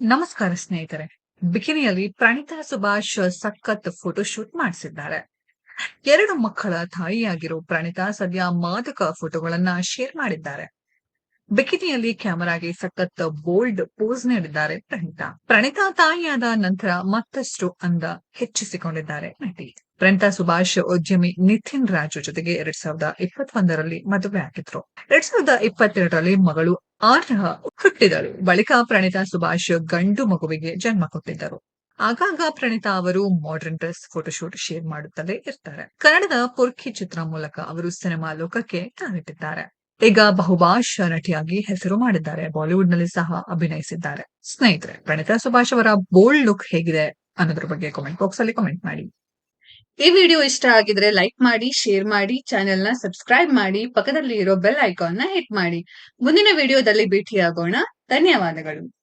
ನಮಸ್ಕಾರ ಸ್ನೇಹಿತರೆ. ಬಿಕಿನಿಯಲ್ಲಿ ಪ್ರಣಿತಾ ಸುಭಾಷ್ ಸಖತ್ ಫೋಟೋಶೂಟ್ ಮಾಡಿಸಿದ್ದಾರೆ. ಎರಡು ಮಕ್ಕಳ ತಾಯಿಯಾಗಿರೋ ಪ್ರಣಿತಾ ಸದ್ಯ ಮಾದಕ ಫೋಟೋಗಳನ್ನ ಶೇರ್ ಮಾಡಿದ್ದಾರೆ. ಬಿಕಿನಿಯಲ್ಲಿ ಕ್ಯಾಮೆರಾಗೆ ಸಖತ್ ಬೋಲ್ಡ್ ಪೋಸ್ ನೀಡಿದ್ದಾರೆ ಪ್ರಣೀತಾ. ಪ್ರಣೀತಾ ತಾಯಿಯಾದ ನಂತರ ಮತ್ತಷ್ಟು ಅಂದ ಹೆಚ್ಚಿಸಿಕೊಂಡಿದ್ದಾರೆ ನಟಿ. ಪ್ರಣೀತಾ ಸುಭಾಷ್, ಉದ್ಯಮಿ ನಿತಿನ್ ರಾಜು ಜೊತೆಗೆ ಎರಡ್ ಸಾವಿರದ ಇಪ್ಪತ್ತೊಂದರಲ್ಲಿ ಮದುವೆ ಆಗಿದ್ರು. ಎರಡ್ ಸಾವಿರದ ಇಪ್ಪತ್ತೆರಡರಲ್ಲಿ ಮಗಳು ಆರ್ಹ ಹುಟ್ಟಿದಳು. ಬಳಿಕ ಪ್ರಣೀತಾ ಸುಭಾಷ್ ಗಂಡು ಮಗುವಿಗೆ ಜನ್ಮ ಕೊಟ್ಟಿದ್ದರು. ಆಗಾಗ ಪ್ರಣೀತಾ ಅವರು ಮಾಡರ್ನ್ ಡ್ರೆಸ್ ಫೋಟೋಶೂಟ್ ಶೇರ್ ಮಾಡುತ್ತಲೇ ಇರ್ತಾರೆ. ಕನ್ನಡದ ಪುರ್ಖಿ ಚಿತ್ರ ಮೂಲಕ ಅವರು ಸಿನಿಮಾ ಲೋಕಕ್ಕೆ ಕಾಲಿಟ್ಟಿದ್ದಾರೆ ಈಗ ಬಹುಭಾಷಾ ನಟಿಯಾಗಿ ಹೆಸರು ಮಾಡಿದ್ದಾರೆ. ಬಾಲಿವುಡ್ನಲ್ಲಿ ಸಹ ಅಭಿನಯಿಸಿದ್ದಾರೆ. ಸ್ನೇಹಿತರೆ, ಪ್ರಣೀತಾ ಸುಭಾಷ್ ಅವರ ಬೋಲ್ಡ್ ಲುಕ್ ಹೇಗಿದೆ ಅನ್ನೋದ್ರ ಬಗ್ಗೆ ಕಾಮೆಂಟ್ ಬಾಕ್ಸ್ ಅಲ್ಲಿ ಕಾಮೆಂಟ್ ಮಾಡಿ. ಈ ವಿಡಿಯೋ ಇಷ್ಟ ಆಗಿದ್ರೆ ಲೈಕ್ ಮಾಡಿ, ಶೇರ್ ಮಾಡಿ ಚಾನೆಲ್ನ ಸಬ್ಸ್ಕ್ರೈಬ್ ಮಾಡಿ ಪಕ್ಕದಲ್ಲಿ ಇರೋ ಬೆಲ್ ಐಕಾನ್ನ ಹಿಟ್ ಮಾಡಿ. ಮುಂದಿನ ವಿಡಿಯೋದಲ್ಲಿ ಭೇಟಿಯಾಗೋಣ. ಧನ್ಯವಾದಗಳು.